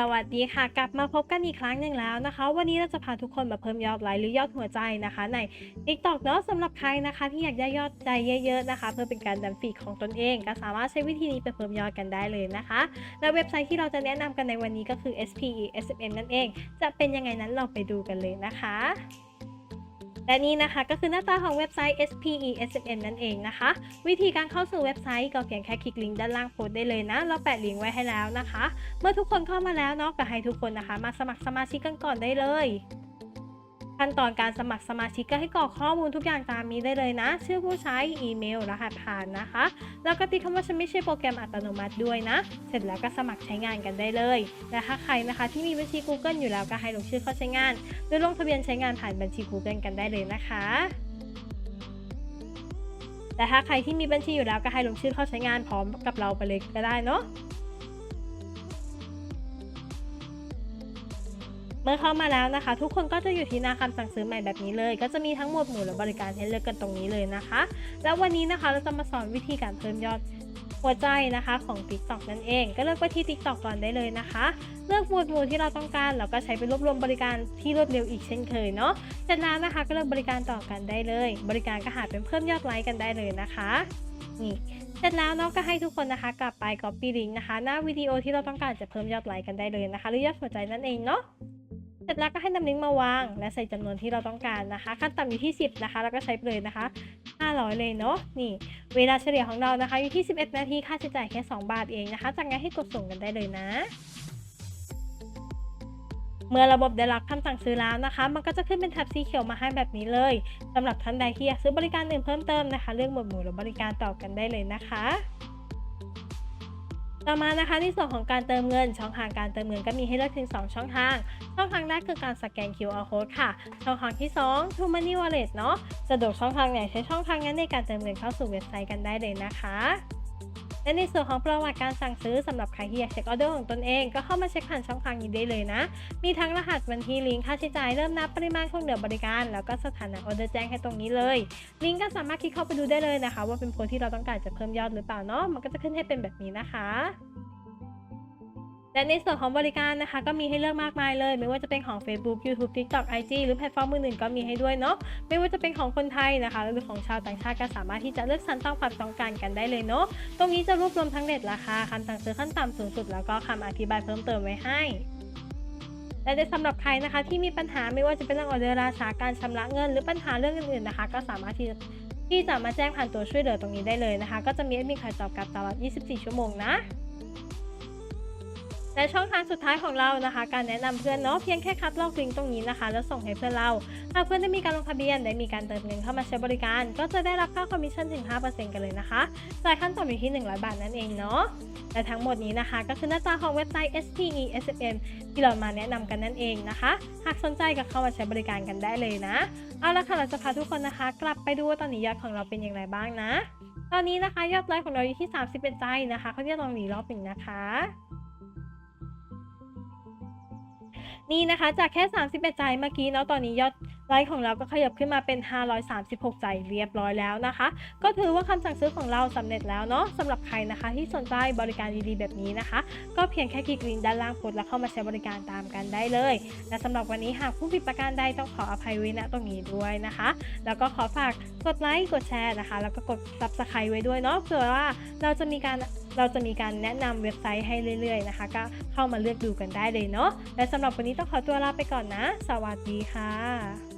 สวัสดีค่ะ กลับมาพบกันอีกครั้งหนึ่งแล้วนะคะ วันนี้เราจะพาทุกคนมาเพิ่มยอดไลค์หรือยอดหัวใจนะคะ ใน TikTok เนาะสำหรับใครนะคะ ที่อยากได้ยอดใจเยอะๆนะคะ เพื่อเป็นการดันฟีดของตนเอง ก็สามารถใช้วิธีนี้ไปเพิ่มยอดกันได้เลยนะคะ และเว็บไซต์ที่เราจะแนะนำกันในวันนี้ก็คือ SPE SMM นั่นเอง จะเป็นยังไงนั้นเราไปดูกันเลยนะคะ และนี่นะคะก็คือหน้าตาของเว็บไซต์ SPESM นั่นเองนะคะ วิธีการเข้าสู่เว็บไซต์ก็เพียงแค่คลิกลิงก์ด้านล่างโพสได้เลยนะเราแปะลิงก์ไว้ให้แล้วนะคะ เมื่อทุกคนเข้ามาแล้วเนาะก็ให้ทุกคนนะคะ มาสมัครสมาชิกกันก่อนได้เลย ขั้นตอนการสมัครสมาชิกก็ให้กรอกข้อมูลทุกอย่างตามนี้ได้เลยนะ ชื่อผู้ใช้ อีเมล รหัสผ่านนะคะ แล้วก็ติดคำว่าฉันไม่ใช่โปรแกรมอัตโนมัติด้วยนะ เสร็จแล้วก็สมัครใช้งานกันได้เลย และถ้าใครนะคะ ที่มีบัญชี Google อยู่แล้วก็ให้ลงชื่อเข้าใช้งาน หรือลงทะเบียนใช้งานผ่านบัญชี Google กันได้เลยนะคะแต่ถ้าใครที่มีบัญชีอยู่แล้วก็ให้ลงชื่อเข้าใช้งานพร้อมกับเราไปเลยก็ได้เนาะ เมื่อเข้ามาแล้วนะคะ ทุกคนก็จะอยู่ที่หน้าคำสั่งซื้อใหม่แบบนี้เลย ก็จะมีทั้งหมวดหมู่และบริการให้เลือกกันตรงนี้เลยนะคะ แล้ววันนี้นะคะเราจะมาสอนวิธีการเพิ่มยอดหัวใจนะคะของ TikTok นั่นเอง ก็เลือกไปที่ TikTok ก่อนได้เลยนะคะ เลือกหมวดหมู่ที่เราต้องการแล้วก็ใช้ไปรวบรวมบริการที่รวดเร็วอีกเช่นเคยเนาะเสร็จแล้วนะคะก็เลือกบริการต่อกันได้เลย บริการก็หาเป็นเพิ่มยอดไลค์กันได้เลยนะคะนี่เสร็จแล้วเนาะก็ให้ทุกคนนะคะ กลับไป copy link นะคะ หน้าวิดีโอที่เราต้องการจะเพิ่มยอดไลค์กันได้เลยนะคะ หรือยอดหัวใจนั่นเองเนาะ เสร็จแล้วก็ให้นำลิงมาวาง และใส่จำนวนที่เราต้องการนะคะ ขั้นต่ำอยู่ที่ 10 นะคะ แล้วก็ใช้ไปเลยนะคะ 500 เลยเนาะนี่ เวลาเฉลี่ยของเรานะคะอยู่ที่ 11 นาทีค่าใช้จ่ายแค่ 2 บาทเองนะคะ จากนั้นให้กดส่งกันได้เลยนะเมื่อระบบได้รับคำสั่งซื้อแล้วนะคะ มันก็จะขึ้นเป็นแท็บสีเขียวมาให้แบบนี้เลยสำหรับท่านใดที่อยากซื้อบริการอื่นเพิ่มเติมนะคะ เลือกหมวดหมู่หรือบริการต่อกันได้เลยนะคะ ต่อมานะคะในส่วนของการเติมเงิน ช่องทางการเติมเงินก็มีให้เลือกถึง 2 ช่องทาง ช่องทางแรกคือการสแกน QR code ค่ะ ช่องทางที่ 2 True Money Wallet เนาะสะดวกช่องทางไหนใช้ช่องทางนั้นในการเติมเงินเข้าสู่เว็บไซต์กันได้เลยนะคะ และในส่วนของประวัติการสั่งซื้อสำหรับใครที่อยากเช็คออเดอร์ของตนเองก็เข้ามาเช็คผ่านช่องทางนี้ได้เลยนะ มีทั้งรหัสบัญชีลิงก์ค่าใช้จ่ายเริ่มนับปริมาณของเหลือบริการ แล้วก็สถานะออเดอร์แจ้งให้ตรงนี้เลย ลิงก์ก็สามารถคลิกเข้าไปดูได้เลยนะคะ ว่าเป็นโพสที่เราต้องการจะเพิ่มยอดหรือเปล่าเนาะมันก็จะขึ้นให้เป็นแบบนี้นะคะ และในส่วนของบริการนะคะ ก็มีให้เลือกมากมายเลย ไม่ว่าจะเป็นของ Facebook YouTube TikTok IG หรือแพลตฟอร์มอื่นๆก็มีให้ด้วยเนาะไม่ว่าจะเป็นของคนไทยนะคะ หรือของชาวต่างชาติก็สามารถที่จะเลือกสรรตามความต้องการกันได้เลยเนาะตรงนี้จะรวบรวมทั้งเน็ตราคาคำสั่งซื้อขั้นต่ำสูงสุดแล้วก็คำอธิบายเพิ่มเติมไว้ให้และในสำหรับใครนะคะที่มีปัญหาไม่ว่าจะเป็นเรื่องออเดอร์ราชาการชำระเงิน หรือปัญหาเรื่องอื่นๆนะคะ ก็สามารถที่จะที่จะมาแจ้งผ่านตัวช่วยเหลือตรงนี้ได้เลยนะคะ ก็จะมีแอดมินคอยตอบกลับตลอด 24 ชั่วโมงนะ และช่องทางสุดท้ายของเรานะคะ การแนะนำเพื่อนเนาะเพียงแค่คัดลอกลิงก์ตรงนี้นะคะ แล้วส่งให้เพื่อนเราหากเพื่อนได้มีการลงทะเบียนได้มีการเติมเงินเข้ามาใช้บริการ ก็จะได้รับค่าคอมมิชชั่นถึง 5%กันเลยนะคะจ่ายขั้นต่ำอยู่ที่ 100 บาทนั่นเองเนาะและทั้งหมดนี้นะคะ ก็คือหน้าตาของเว็บไซต์ SPE SFM ที่เรามาแนะนำกันนั่นเองนะคะ หากสนใจก็เข้ามาใช้บริการกันได้เลยนะเอาละค่ะเราจะพาทุกคนนะคะ กลับไปดูว่าตอนนี้ยอดของเราเป็นอย่างไรบ้างนะ ตอนนี้นะคะยอดไลค์ของเราอยู่ที่ 31 ใจนะคะเขาจะลองหนีรอบหนึ่งนะคะ นี่นะคะจากแค่ 31 ใจเมื่อกี้เนาะตอนนี้ยอดไลค์ของเราก็ขยับขึ้นมาเป็น 536 ใจเรียบร้อยแล้วนะคะ ก็ถือว่าคำสั่งซื้อของเราสำเร็จแล้วเนาะสำหรับใครนะคะ ที่สนใจบริการดีๆแบบนี้นะคะ ก็เพียงแค่คลิกลิงก์ด้านล่างโพสแล้วเข้ามาใช้บริการตามกันได้เลย และสำหรับวันนี้หากผู้ผิดประการใดต้องขออภัยไว้ณตรงนี้ด้วยนะคะ แล้วก็ขอฝากกดไลค์กดแชร์นะคะ แล้วก็กด subscribe ไว้ด้วยเนาะเผื่อว่าเราจะมีการ เราจะมีการแนะนำเว็บไซต์ให้เรื่อยๆนะคะ ก็เข้ามาเลือกดูกันได้เลยเนาะและสำหรับวันนี้ต้องขอตัวลาไปก่อนนะ สวัสดีค่ะ